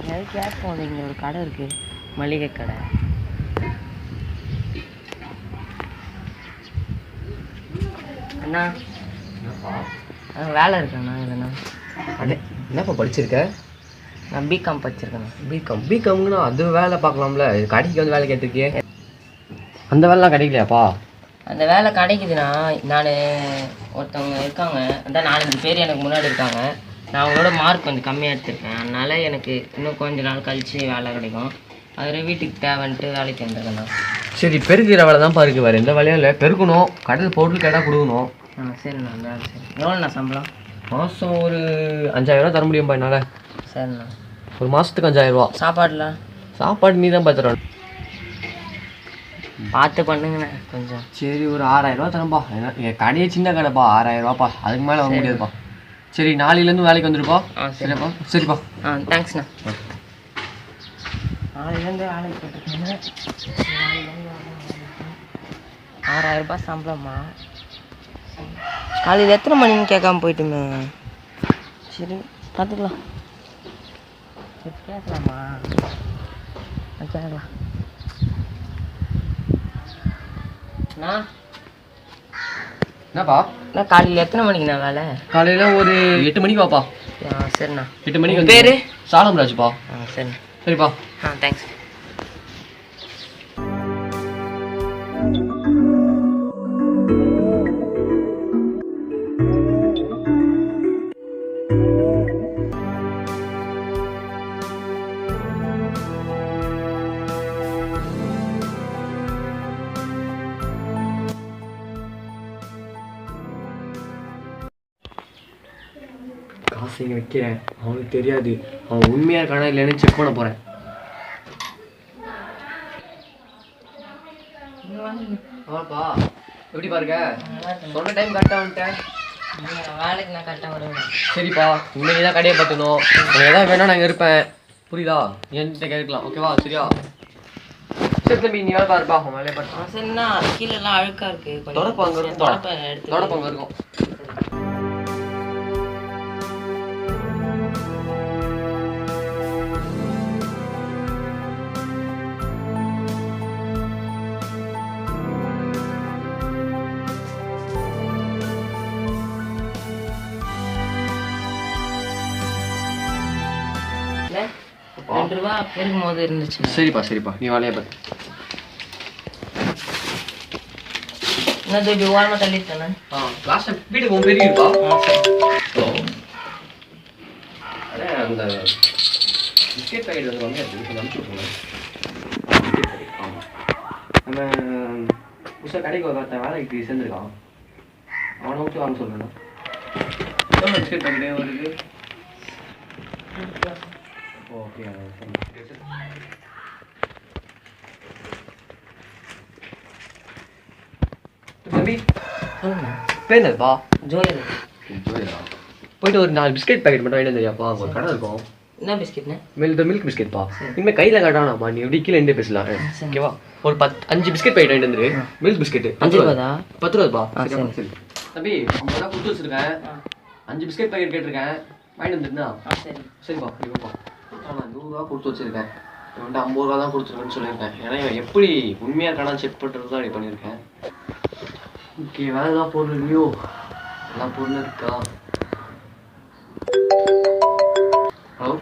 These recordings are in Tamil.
எதாவது கேட்போம். இங்கே ஒரு கடை இருக்குது மளிகை கடை. அண்ணா. வேலை இருக்குண்ணா இல்லைண்ணா அண்ணே. என்னப்பா படிச்சிருக்க? நான் பிகாம் படிச்சிருக்கேண்ணா பிகாம் பிகாம்னா அது வேலை பார்க்கலாம்ல. கடைக்கு வந்து வேலை கேட்டிருக்கியே. அந்த வேலைலாம் கிடைக்கலையாப்பா? அந்த வேலை கிடைக்குதுண்ணா. நான் ஒருத்தவங்க இருக்காங்க. அதான் நாலஞ்சு பேர் எனக்கு முன்னாடி இருக்காங்க. நான் அவங்களோட மார்க் கொஞ்சம் கம்மியாக எடுத்திருக்கேன். அதனால எனக்கு இன்னும் கொஞ்ச நாள் கழிச்சு வேலை கிடைக்கும். அதில் வீட்டுக்கு தேவைன்ட்டு வேலைக்கு வந்திருக்கேண்ணா சரி பெருக்கிற வேலை தான்ப்பா இருக்கு வேறு எந்த வேலையும் இல்லை. பெருக்கணும். கடையில் பொருள் கேட்டால் கொடுக்கணும். ஆ சரிண்ணா வேலை சரி. எவ்வளோண்ணா சம்பளம்? மாதம் ஒரு அஞ்சாயிரம் தர முடியும்ப்பா என்னால். சரிண்ணா. ஒரு மாதத்துக்கு அஞ்சாயிரரூவா சாப்பாடுலாம் சாப்பாடு நீ தான் பார்த்துறோம் பார்த்து பண்ணுங்கண்ணே கொஞ்சம். சரி ஒரு ஆறாயிரரூவா ஏன்னா என் கடையே சின்ன கடைப்பா. ஆறாயிரரூவாப்பா அதுக்கு மேலே வாங்க முடியாதுப்பா. சரி நாளையிலேருந்து வேலைக்கு வந்துருப்பா ஆ சரி. சரிப்பா. சரிப்பா. ஆ தேங்க்ஸ்ண்ணா நாளையிலேருந்து வேலைக்கு போட்டுருக்கேன் ஆறாயிரம் ரூபாய் சம்பளமா காலையில் எத்தனை மணின்னு கேட்காம போயிட்டுமே? சரி பார்த்துக்கலாம் சரி கேட்கலாமா? கேட்கலாம். அண்ணா என்னப்பா? அண்ணா காலையில் எத்தனை மணிக்குண்ணா வேலை? காலையில் ஒரு எட்டு மணிக்கு வாப்பா. சரிண்ணா. எட்டு மணிக்கு பேரு? சாலம் ராஜுப்பா ஆ சரிண்ணா. சரிப்பா. ஆ தேங்க்ஸ் காசு இங்கே வைக்கிறேன். அவனுக்கு தெரியாது. அவன் உண்மையாக இருக்கானா இல்லைன்னு செக் பண்ண போகிறேன் ஆமாப்பா எப்படி பாருங்க சொன்ன டைம் கரெக்டாக வந்துட்டேன் வேலைக்கு நான் கரெக்டாக வருவேன். சரிப்பா இன்னைக்கு தான் கடையை பார்த்துக்கணும் உனக்கு எதாவது வேணா நான் இருப்பேன். புரியுதா? என்கிட்ட கேட்கலாம் ஓகேவா சரியா? சரி தம்பி நீ வேலை பாருப்பா. வேலையை பாரு. ஆ சரிண்ணா கீழெல்லாம் அழுக்கா இருக்கு. கொஞ்சம் தொடப்பம் அங்கே இருக்கும். தொடப்பம் எடுத்து தொடப்பம் அங்கே இருக்கும். ரெண்டு ரூபா பெருக்கும் போது இருந்துச்சு. சரிப்பா சரிப்பா. நீ வேலையை பாரு. என்ன தூக்கி ஓரமாக தள்ளிட்டேண்ணே ஆ லாஸ்ட் வீட்டுக்கு உன் பெரிய இருப்பா அந்த பிஸ்கெட் பாக்கெட் வந்து அனுப்பிச்சு விட்ருங்க ஆமாம் நம்ம புதுசாக கடைக்கு ஒருத்தன் வேலைக்கு சேர்ந்துருக்கான். அவனை விட்டு வாங்க எவ்வளோ பிஸ்கெட் பாக்கெட்டே வருது? ஓகே தம்பி. என்னதுப்பா ஜோயல் போயிட்டு ஒரு நாலு பிஸ்கெட் பாக்கெட் மட்டும் வாங்கிட்டு தெரியாப்பா ஒரு கடை இருக்கும். என்ன பிஸ்கெட்ண்ணே மில்க் மில்க் பிஸ்கெட்ப்பா இனிமேல் கையில் காட்டானாப்பா. நீ எப்படி கீழே நின்று பேசலாம்? ஓகேவா ஒரு பத்து அஞ்சு பிஸ்கெட் பாக்கெட் வாங்கிட்டு வந்துரு. மில்க் பிஸ்கெட் அஞ்சு ரூபாதா பத்து ரூபாப்பா சரியாப்பா, சரி தம்பி ஐம்பது ரூபா கொடுத்து வச்சிருக்கேன். அஞ்சு பிஸ்கெட் பாக்கெட் கேட்டிருக்கேன். வாங்கிட்டு வந்துருந்தா சரி. சரிப்பா ஆமாம் நூறுரூவா கொடுத்து வச்சிருக்கேன். இவன்ட்டு ஐம்பது ரூபா தான் கொடுத்துருக்கேன்னு சொல்லியிருக்கேன். ஏன்னா இவன் எப்படி உண்மையாக இருக்கானா செக் பண்ணுறது தான் இப்படி பண்ணியிருக்கேன். ஓகே வேறு ஏதாவது பொருள் இல்லையோ? எல்லாம் பொருள் இருக்கா? ஹலோ?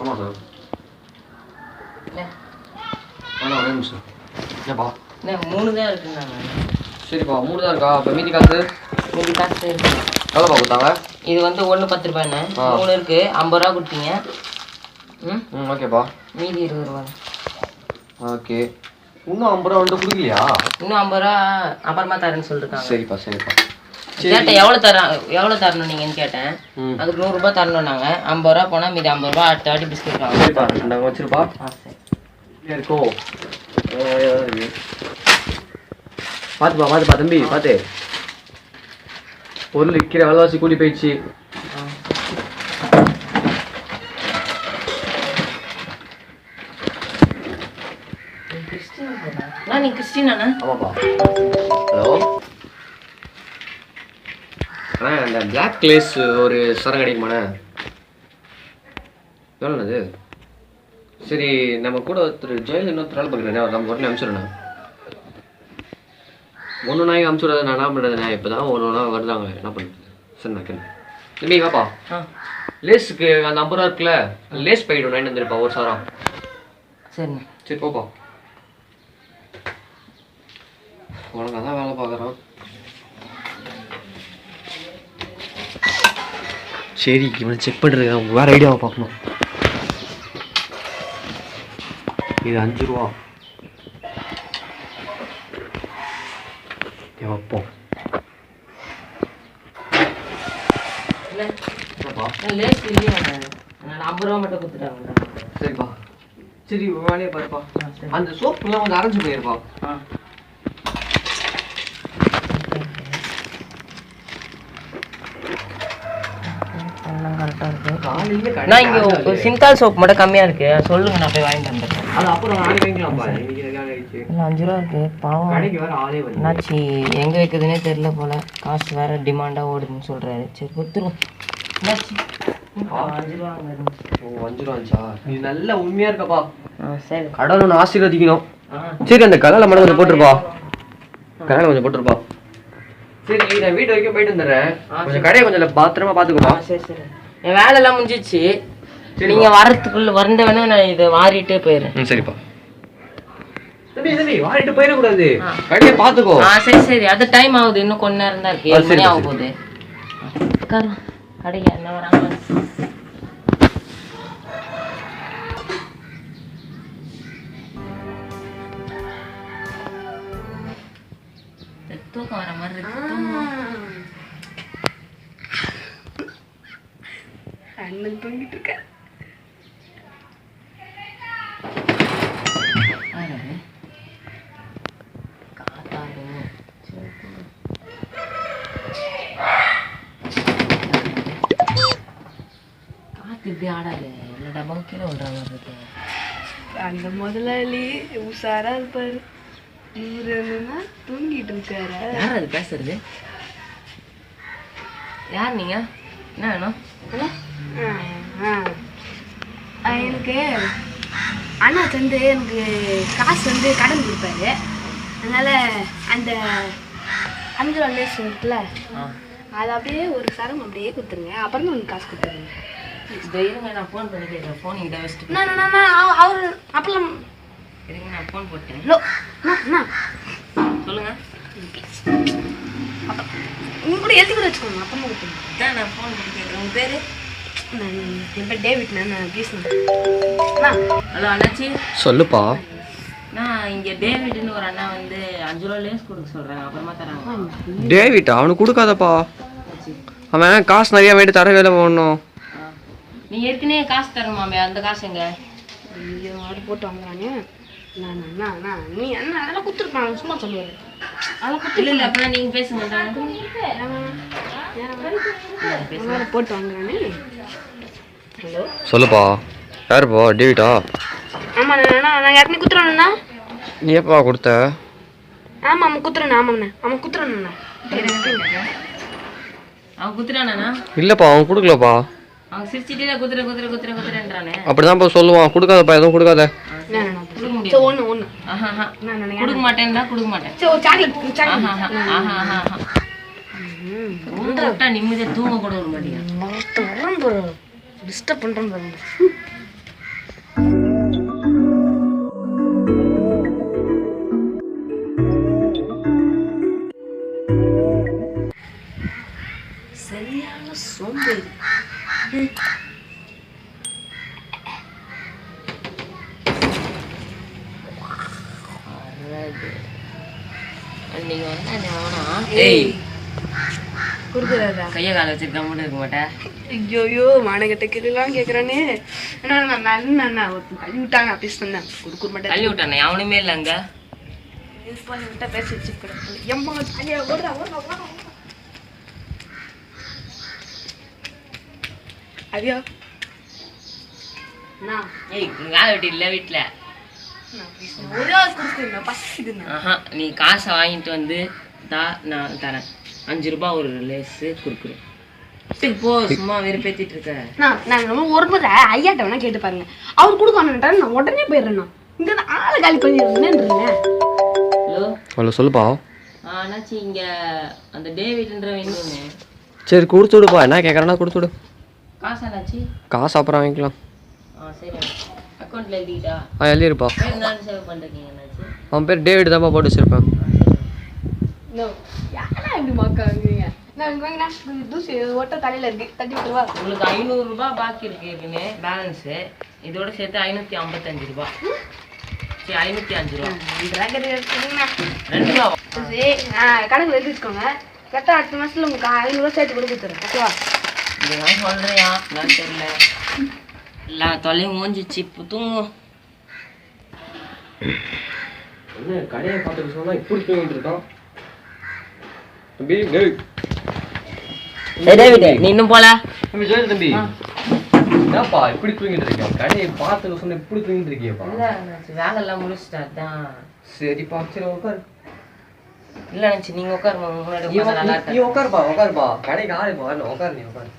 ஆமாம் சார். வேணாம் ஒரே நிமிஷம் என்னப்பா? மூணு தான் இருக்குண்ணா சரிப்பா மூணு தான் இருக்கா? இப்போ மீதி காசு? மீதி காசு எவ்வளோப்பா கொடுத்தாங்க. இது வந்து ஒன்று பத்து ரூபாய்ண்ணே. மூணு இருக்கு. ஐம்பது ரூபா கொடுத்தீங்க. ம்? ம் ஓகேப்பா. மீதி இருபது ரூபா. ஓகே. இன்னும் ஐம்பது ரூபா வந்துட்டு கொடுக்கலையா? இன்னும் ஐம்பது ரூபா அப்புறமா தரேன்னு சொல்லிருக்காங்க. சரிப்பா சரிப்பா. கேட்டேன் எவ்வளோ தர எவ்வளோ தரணும் நீங்கன்னு கேட்டேன். அதுக்கு நூறுரூபா தரணும் நாங்கள் ஐம்பது ரூபா போனால் மீதி ஐம்பது ரூபா அடுத்த வாட்டி பிஸ்கெட் வாங்க. நாங்கள் வச்சிருப்பா. இருக்கோ. பார்த்துப்பா பார்த்துப்பா தம்பி பார்த்து. பொருள் விற்கிற விலைவாசி கூடி போயிடுச்சு. நீ கிறிஸ்டினாண்ணா ஆமாப்பா. ஹலோ? அண்ணா அந்த பிளாக் கிளேஸ் ஒரு சரம் கிடைக்குமாண்ணே எவ்வளோ அது சரி நம்ம கூட ஒருத்தர் ஜெயில் இன்னொருத்தர் வேலை பார்க்குறேன் நம்ம உடனே அனுப்பிச்சிடணும் ஒன்று நாய்க்கு அனுப்பிச்சுடுறது நான் என்ன பண்ணுறதுண்ணே இப்போ தான் ஒன்று ஒன்றா வருதாங்க. என்ன பண்ணுறது சரி நான் கேள்வி தம்பி வாப்பா. லேஸுக்கு அந்த ஐம்பது ரூபா இருக்குல்ல லேஸ் பாக்கெட் ஒன்று வந்துருப்பா ஒரு சாரம் சரிண்ணே. சரி போப்பா. ஒழுங்காக தான் வேலை பார்க்குறோம் சரி இவனை செக் பண்ணுறது வேறு ஐடியாவை பார்க்கணும். இது அஞ்சு ரூபா. கொடுத்துட்டாங்க சரிப்பா. சரி வேலையை பாருப்பா. அந்த சோப்புலாம் கொஞ்சம் அரைஞ்சு போயிருப்பா. நான் இங்கே சிந்தால் சோப் மட்டும் கம்மியாக இருக்கு. சொல்லுங்க நான் போய் வாங்கிட்டு வந்துடுறேன். அது அப்புறம் நாளைக்கு வாங்கிக்கலாம்ப்பா. இல்லை அஞ்சு ரூபா இருக்கு. பாவம். என்னாச்சு? எங்கே வைக்கிறதுனே தெரில போல. காசு வேற டிமாண்டாக ஓடுதுன்னு சொல்கிறாரு சரி கொடுத்துருவோம். என்னாச்சு? அஞ்சு ரூபா ஓ அஞ்சு ரூபா ஆச்சா இது நல்ல உண்மையா இருக்கப்பா. சரி. கடவுள் ஒன்று ஆசீர்வதிக்கணும். சரி அந்த கலால மட்டும் கொஞ்சம் போட்டுருப்பா. கலால கொஞ்சம் போட்டுருப்பா. சரி நான் வீட்டு வரைக்கும் போயிட்டு வந்துடுறேன். கொஞ்சம் கடையை கொஞ்சம் பத்திரமா பார்த்துக்கோப்பா சரி சரி. என் வேலையெல்லாம் முடிஞ்சிச்சு. நீங்கள் வரத்துக்குள்ள வந்தவொடனே நான் இதை வாரிட்டே போயிடுறேன். சரிப்பா. தம்பி தம்பி வாங்கிட்டு போயிடக்கூடாது. ஆ. கடையை பார்த்துக்கோ. ஆ சரி சரி. அது டைம் ஆகுது. இன்னும் கொஞ்ச நேரம் தான் இருக்கு. ஆ, ஏழு சரி, மணி ஆக சரி. போகுது. உட்காரு கடைக்கு என்ன வராங்க? தூக்கம் வர மாதிரி இருக்கு. தூங்கிட்டு இருக்க ஆடாது டப்பாவும் கீழே விழுற மாதிரி இருக்கு அந்த முதலாளி உஷாரா இருப்பாரு. இவரு என்னன்னா தூங்கிட்டு இருக்காரு. யார் அது பேசுறது? யார் நீங்க? என்ன வேணும்? எனக்கு அண்ணா வந்து எனக்கு காசு வந்து கடன் கொடுப்பாரு. அதனால அந்த அஞ்சு ரூபா லேஸ் இருக்குல்ல அதை அப்படியே ஒரு சரம் அப்படியே கொடுத்துருங்க. அப்புறம் தான் உங்களுக்கு காசு கொடுத்துருங்க. இதோ இருங்க நான் ஃபோன் பண்ணி கேட்குறேன் ஃபோன் இங்கே வச்சுட்டு நான் நான் நான் அவ- அவர் அப்பெல்லாம் இருங்க நான் ஃபோன் போட்டேன் சொல்லுங்க. நீங்க கூட எழுதி கூட வச்சுக்கோங்க அப்பமா கொடுத்துருங்க நான் ஃபோன் பண்ணி கேட்குறேன் உங்கள் பேர்? நான் என் பேர் டேவிட்ண்ணா நான் அண்ணா ஹலோ அண்ணாச்சி. சொல்லுப்பா. நான் இங்கே டேவிட்னு ஒரு அண்ணா வந்து அஞ்சு ரூபா லேஸ் கொடுக்க சொல்கிறேன் அப்புறமா தராங்க. டேவிட் அவனுக்கு கொடுக்காதப்பா. அவன் காசு நிறைய வேண்டி தர வேலை போடணும். நீ ஏற்கனவே காசு தரணுமாமே அந்த காசு எங்க? ஐயோ ஆர்டர் போட்டு வாங்குறாங்க. நான் அண்ணா அண்ணா நீ அண்ணா அதெல்லாம் கொடுத்துருப்பான் சும்மா சொல்லுவாரு. அதெல்லாம் கொடுத்து இல்லை இல்லை அப்போலாம் நீங்கள் பேசுங்க வேறு போட்டு வாங்குறானே. ஹலோ? சொல்லுப்பா. யாருப்பா? டேவிட்டா ஆமாண்ணா அண்ணா நான் யாருக்குமே குத்துறேண்ணா நீ எப்பா கொடுத்த? ஆமாம் ஆமாம் குத்துறேண்ணா ஆமாங்கண்ணா ஆமாம் குத்துறேண்ணா அவன் குத்துறானா இல்லைப்பா அவன் கொடுக்கலப்பா. அவன் சிரிச்சிட்டே குத்துற குத்துற குத்துற குத்துறன்றானே அப்படிதான்ப்பா சொல்லுவான். கொடுக்காதப்பா எதுவும் கொடுக்காத. நான் நான் கொடுக்க மாட்டேன்டா கொடுக்க மாட்டேன். ஆஹா தூங்க கூட விட டிஸ்டர்ப் பண்ணுறேன் பாருங்க சரியான சோம்பேறி. நீங்க வந்து அவனா ஏய். கொடுக்குறாரா கையை காலை வச்சு கம்முன்னு இருக்க மாட்டேன். ஐயோயோ மானகட்ட கேட்கலாம் கேட்குறானே என்ன நான் நான் நான் ஒருத்தன் தள்ளி விட்டாங்க அப்படி சொன்னேன். கொடுக்க மாட்டேன். தள்ளி விட்டானே அவனுமே இல்லை அங்க. விட்டா பேசி வச்சு எம்மா ஓடுறா ஓடுறா அவியா நான் ஏய் உனக்கு வேலை வெட்டி இல்லை வீட்டில் நான் பேசுறேன். ஒரே ஆள் கொடுக்குறேன் பசிக்குதுண்ணா ஆஹா நீ காசை வாங்கிட்டு வந்து தா நான் தரேன். அஞ்சு ரூபாய் ஒரு லேஸு குறுக்குறேன் போ சும்மா வெறுப்பேத்திட்டு இருக்க. நான் ஒரு முறை ஐயாட்ட வேணா கேட்டு பாருங்க. அவர் கொடுக்கணுன்றாரு நான் உடனே போயிடுறேண்ணா. இங்க இருந்து ஆளை காலி கொஞ்சம் இருந்தேன்றீங்க ஹலோ? அவ்வளோ சொல்லுப்பா. ஆனாச்சு இங்க அந்த டேவிட்ன்ற வேணும்னு சரி கொடுத்து விடுப்பா. என்ன கேட்குறேன்னா கொடுத்து விடு. காசு ஆனாச்சு காசு அப்புறம் வாங்கிக்கலாம். ஆ எழுதிருப்பா. பேர் என்னன்னு சேவ் பண்ணிருக்கீங்க என்னாச்சு? அவன் பேர் டேவிட் தான்ப்பா போட்டு வச்சிருப்பேன். தூசி ஒட்ட தலையில இருக்கு. தட்டி விட்டுருவா. உங்களுக்கு ஐநூறு ரூபாய் பாக்கி இருக்கு ஏற்கனவே பேலன்ஸு இதோட சேர்த்து ஐநூத்தி ஐம்பத்தஞ்சு ரூபாய் சரி ஐநூத்தி அஞ்சு ரூபா. எடுத்துக்கோங்க. ரெண்டு ரூபா. கணக்குல எழுதி வச்சுக்கோங்க. கரெக்டாக அடுத்த மாசத்துல உங்களுக்கு ஐநூறுவா சேர்த்து கூட கொடுத்துறேன். ஓகேவா? இதெல்லாம் சொல்றியா? நான் தெரியல. எல்லா தொலையும் மூஞ்சிச்சு. இப்போ தூங்கும் என்ன கடையை பார்த்துட்டு சொன்னா இப்படி தூங்கிட்டு இருக்கான்? தம்பி டேய். டேவிட் நீ இன்னும் போல? தம்பி ஜோதி தம்பி. என்னப்பா இப்படி தூங்கிட்டு இருக்கேன் கடையை பார்த்துட்டு சொன்ன இப்படி தூங்கிட்டு இருக்கியப்பா. இல்ல வேலை எல்லாம் முடிச்சிட்டா அதான். சரிப்பா சரி உட்காரு இல்ல நினைச்சு நீங்க உங்க முன்னாடி உட்காருப்பா உட்காருப்பா கடைக்கு ஆளுப்பா உட்காரு நீ உட்காரு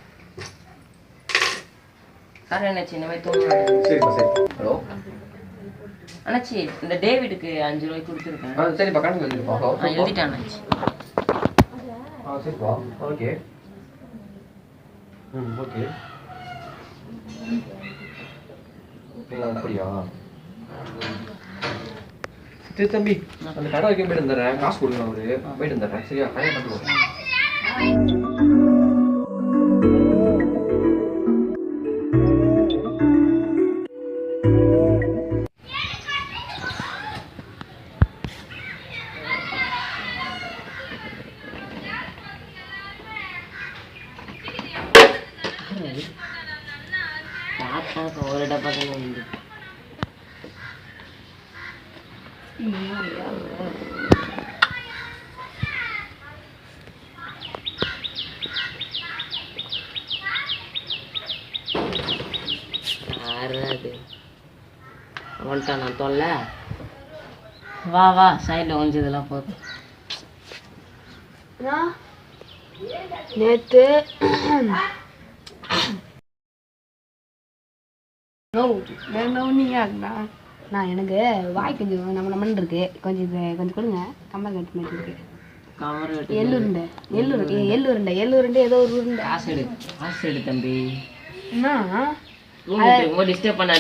சார் என்னாச்சு இந்த மாதிரி தூங்க சரிப்பா சரி. ஹலோ? அண்ணாச்சி இந்த டேவிடுக்கு அஞ்சு ரூபாய்க்கு கொடுத்துருக்கேன். ஆ சரிப்பா கணக்கு நான் எழுதிட்டேன் அண்ணாச்சி. ஆ சரிப்பா. ஓகே. ம் ஓகே. அப்படியா? சரி தம்பி அந்த கடை வரைக்கும் போயிட்டு வந்துடுறேன். காசு கொடுங்க அவரு. போயிட்டு வந்துடுறேன். சரியா? கடையை பார்த்துக்கோ பார்த்தா ஒரு டப்பா தான் உண்டு யாரு அது நான் தொல்ல. வா வா சைடில் ஒஞ்சதெல்லாம் போதும். நேற்று நோ வேணா நீங்க நான் நான் எனக்கு வாய் கொஞ்சம் நம்ம நம்மன்னு இருக்கு. கொஞ்சம் இது கொஞ்சம் கொடுங்க. கம்பல் கட்டு மாதிரி இருக்கு. எள்ளுருண்டை எள்ளுருண்டை எள்ளுருண்டை எள்ளுருண்டை ஏதோ ஒரு உருண்டை. எடு. எடு தம்பி. என்ன டிஸ்டர்ப் பண்ண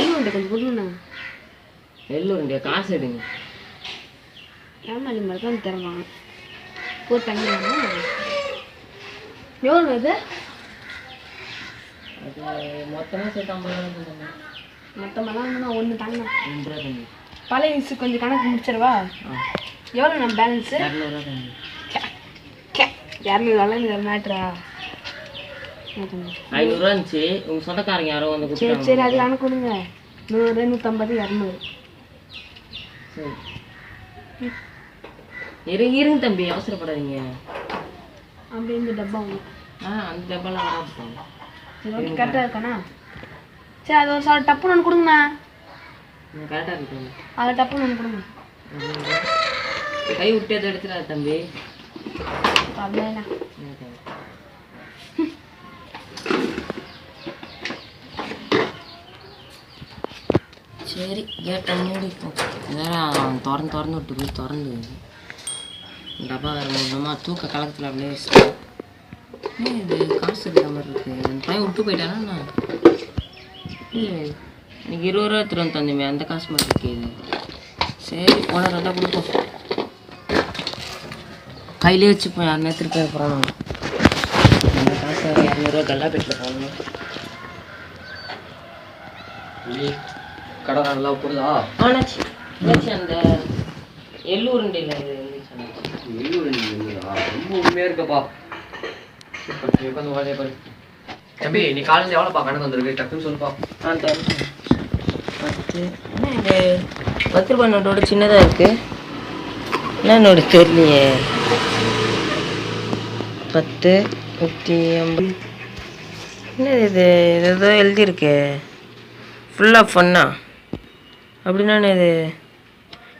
எள்ளுருண்டை கொஞ்சம் கொடுங்கண்ணா. எல்லோருடைய காசு எடுங்க. ஏமாளி மாதிரி தான் தருவாங்க ஒரு தண்ணி எவ்வளோ இது? அது மொத்தமாக சேர்த்து ஐம்பது ரூபா தம்பி மொத்தமெல்லாம் ஒன்று தாங்க ரெண்டு ரூபா பழைய கொஞ்சம் கணக்கு முடிச்சிடவா? எவ்வளோ நம்ம பேலன்ஸு இரநூறுவா இரநூறுவாலாம் இது மேட்ரா ஐநூறுரூவா இருந்துச்சு. உங்கள் சொந்தக்காரங்க யாரோ வந்து சரி சரி அது கணக்கு கொடுங்க. நூறு நூற்றம்பது இரநூறு. சரி. இருங்க இருங்க தம்பி அவசரப்படாதீங்க. அப்படி இந்த டப்பா ஆ அந்த டப்பாலாம் வராது ஓகே கரெக்டாக இருக்காண்ணா சரி அது ஒரு சார் டப்புன்னு ஒன்று கொடுங்கண்ணா. கரெக்டாக இருக்கு அதை டப்புன்னு ஒன்று கொடுங்க. கை விட்டு எதுவும் எடுத்துடாது தம்பி. தம்பி சரி. கேட்டை மூடிப்போம் அவன் திறந்து திறந்து விட்டு போய் திறந்து. டப்பா வேறு மூலமா தூக்க கலக்கத்தில் அப்படியே இது காசு இருக்கிற மாதிரி இருக்கு. அந்த பையன் விட்டு போயிட்டானா நான் இல்லை இன்னைக்கு இருபது ரூபா வந்து தந்துமே அந்த காசு மாதிரி இருக்கு இது. சரி போன ரெண்டா கொடுப்போம். கையிலே வச்சுப்போம் யார் நேரத்துக்கு போய் அப்புறம் அந்த காசு இரநூறுவா கல்லா பெட்டில் தம்பி கடை நல்லா போடுதா ஆனாச்சு அந்த எள்ளூருண்டையில் இது இருந்ததா ரொம்ப உண்மையா இருக்கப்பா. உட்காந்து பாரு தம்பி நீ காலேஜ் எவ்வளோப்பா கணக்கு வந்திருக்கு? டக்குன்னு சொல்லுப்பா ஆ தம்பி. பத்து. என்ன இது? பத்து ரூபாய் நோட்டோட சின்னதாக இருக்கு. என்ன நோடு தெரியலையே. பத்து நூற்றி ஐம்பது என்ன இது? ஏதோ எழுதியிருக்கு. ஃபுல்லாக ஃபன்னா அப்படின்னா என்ன இது?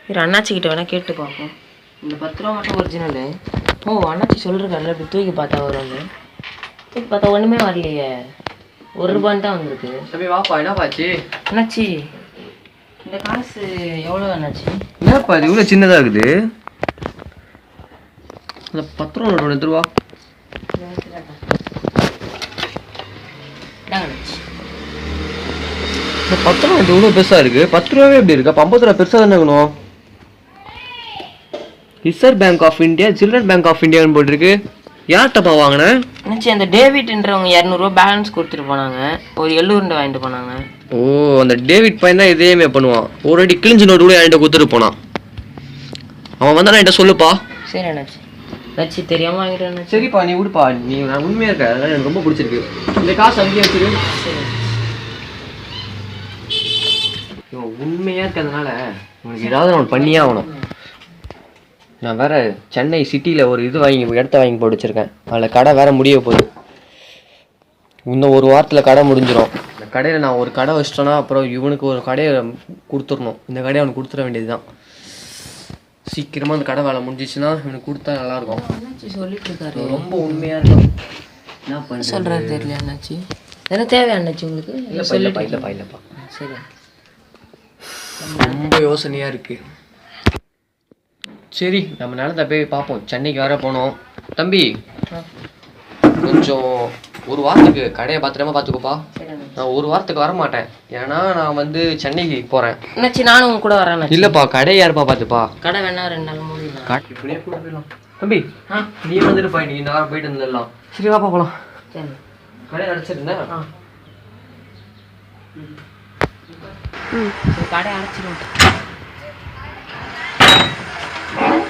இரு அண்ணாச்சிக்கிட்ட வேணால் கேட்டு பார்ப்போம். இந்த பத்து ரூபா மட்டும் ஒரிஜினலு ஓ அண்ணாச்சி சொல்லிருக்காருல்ல இப்படி தூக்கி பார்த்தா வரும்னு இப்போ பார்த்தா ஒன்றுமே வரலையே. ஒரு ரூபான்னு தான் வந்திருக்கு. தம்பி வாப்பா என்ன பாச்சு அண்ணாச்சி இந்த காசு எவ்வளோ அண்ணாச்சி? என்னப்பா இது? இவ்வளோ சின்னதாக இருக்குது. அந்த பத்து ரூபா நோட்டு எடுத்துருவா இந்த பத்து ரூபா நோட்டு இவ்வளோ பெருசாக இருக்குது பத்து ரூபாவே எப்படி இருக்கு? ஐம்பது ரூபா பெருசாக தானே இருக்கணும்? Reserve Bank of India Children Bank of இந்தியான்னு போட்டிருக்கு. யார்கிட்டப்பா வாங்கினேன் அண்ணாச்சி அந்த டேவிட்ன்றவங்க இரநூறுவா பேலன்ஸ் கொடுத்துட்டு போனாங்க. ஒரு எள்ளூருண்டை வாங்கிட்டு போனாங்க. ஓ அந்த டேவிட் பையன் தான் இதேமே பண்ணுவான். ஒரு அடி கிழிஞ்ச நோட்டு கூட என்கிட்ட கொடுத்துட்டு போனான். அவன் வந்தானா என்கிட்ட சொல்லுப்பா. சரி அண்ணாச்சி. அண்ணாச்சி தெரியாமல் வாங்கிட்டு சரிப்பா நீ விடுப்பா. நீ நான் உண்மையாக இருக்க அதனால எனக்கு ரொம்ப பிடிச்சிருக்கு. இந்த காசு அங்கேயே வச்சிரு. சரி. இவன் உண்மையாக இருக்கிறதுனால உனக்கு ஏதாவது நான் பண்ணியே ஆகணும். நான் வேற சென்னை சிட்டியில் ஒரு இது வாங்கி இடத்த வாங்கி போட்டு வச்சிருக்கேன் அதில் கடை வேற முடிய போகுது. இன்னும் ஒரு வாரத்தில் கடை முடிஞ்சிடும் இந்த கடையில் நான் ஒரு கடை வச்சிட்டேன்னா அப்புறம் இவனுக்கு ஒரு கடையை கொடுத்துடணும். இந்த கடையை அவனுக்கு கொடுத்துட வேண்டியது தான் சீக்கிரமாக அந்த கடை வேலை முடிஞ்சிச்சுன்னா இவனுக்கு கொடுத்தா நல்லாயிருக்கும். சொல்லிட்டு இருக்காரு ரொம்ப உண்மையாக இருக்கும். என்ன பண்ணுறது சொல்றாரு தெரியல அண்ணாச்சி. என்ன தேவை அண்ணாச்சி உங்களுக்கு? இல்லைப்பா இல்லைப்பா சரி. ரொம்ப யோசனையாக இருக்கு. சரி நம்ம நிலத்தை போய் பார்ப்போம். சென்னைக்கு வேற போனோம். தம்பி. கொஞ்சம் ஒரு வாரத்துக்கு கடையை பத்திரமா பார்த்துக்கோப்பா. நான் ஒரு வாரத்துக்கு வர மாட்டேன் ஏன்னா நான் வந்து சென்னைக்கு போகிறேன் அண்ணாச்சி நானும் உங்க கூட வரேன் இல்லைப்பா கடையை யாருப்பா பார்த்துப்பா? கடை வேணா ரெண்டு நாள் மூடிடலாம் காட்டு இப்படியே போயிடலாம். தம்பி ஆ. நீ வந்துட்டு நீ இந்த வாரம் போயிட்டு வந்துடலாம். சரி வாப்பா போகலாம் சரி. கடையை அடைச்சிருந்தேன் ஆ. கடை அடைச்சிடும் Oh.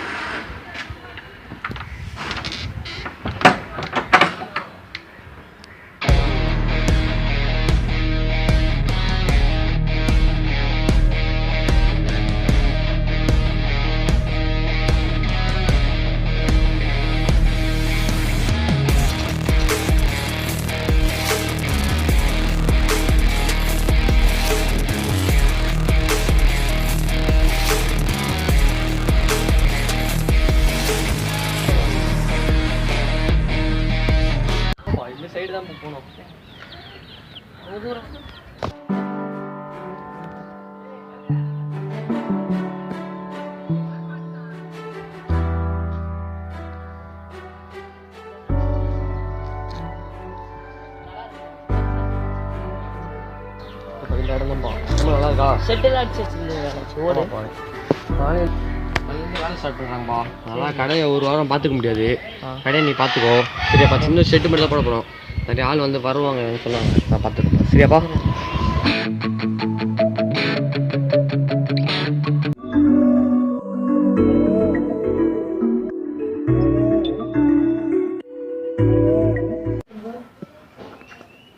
செட்டில் அடிச்சு வேலை ஸ்டார்ட் பண்ணுறாங்கப்பா அதனால் கடையை ஒரு வாரம் பார்த்துக்க முடியாது. கடையை நீ பார்த்துக்கோ. சரியாப்பா சின்ன ஷெட்டு மட்டும் தான் போட போகிறோம் நிறைய ஆள் வந்து வருவாங்கன்னு சொன்னாங்க. நான் பார்த்துக்கிறேன். சரியாப்பா?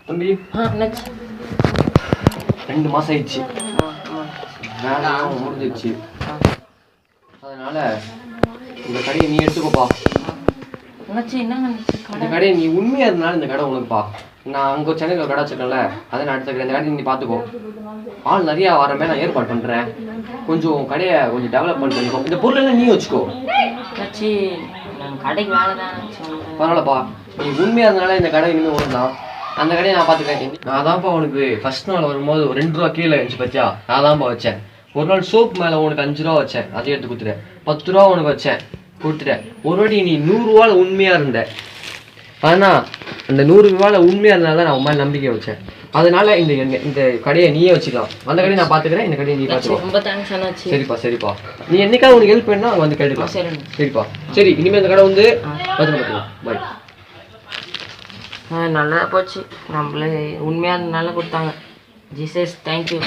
தம்பி. ரெண்டு மாதம் ஆயிடுச்சு. வேலை முடிஞ்சிடுச்சு. அதனால இந்த கடையை நீ எடுத்துக்கோப்பா இந்த கடை? கடையை நீ உண்மையா இருந்தாலும் இந்த கடை உனக்குப்பா நான் அங்கே சென்னையில் ஒரு கடை வச்சிருக்கேன்ல அதை நான் எடுத்துக்கிறேன். இந்த கடையை நீ பார்த்துக்கோ. ஆள் நிறையா வர மாதிரி நான் ஏற்பாடு பண்ணுறேன் கொஞ்சம் கடையை கொஞ்சம் டெவலப்மெண்ட் பண்ணிக்கோ இந்த பொருளெல்லாம் நீ வச்சுக்கோ. பரவாயில்லப்பா நீ உண்மையா இருந்தனால இந்த கடை இனிமேல் ஒன்று தான். அந்த கடையை நான் பார்த்துக்கிறேன். நான் தான்ப்பா உனக்கு ஃபர்ஸ்ட் நாள் வரும்போது ஒரு ரெண்டு ரூபா கீழே இருந்துச்சு பத்தியா? நான் தான்ப்பா வச்சேன். ஒரு நாள் சோப் மேலே உனக்கு அஞ்சு ரூபா வச்சேன். அதையும் எடுத்து கொடுத்துட்டேன். பத்து ரூபா உனக்கு வச்சேன். கொடுத்துட்டேன். ஒரு வாட்டி நீ நூறுரூவால உண்மையா இருந்த. ஆனா அந்த நூறு ரூபால உண்மையா இருந்தால நான் உன் மேல நம்பிக்கை வச்சேன். அதனால இந்த இந்த கடையை நீயே வச்சுக்கலாம். அந்த கடையை நான் பார்த்துக்கிறேன் இந்த கடையை நீ அண்ணாச்சி பார்த்துக்கோ. ரொம்ப தேங்க்ஸ் அண்ணாச்சி. சரிப்பா சரிப்பா. நீ என்னைக்காவது உனக்கு ஹெல்ப் பண்ணா வந்து ஆ, கேட்டுக்கலாம். சரிப்பா. சரி இனிமேல் இந்த கடை வந்து பத்திரமா பாய் ஆ நல்லா போச்சு. நம்மளே உண்மையாக நல்லா கொடுத்தாங்க. Jesus thank you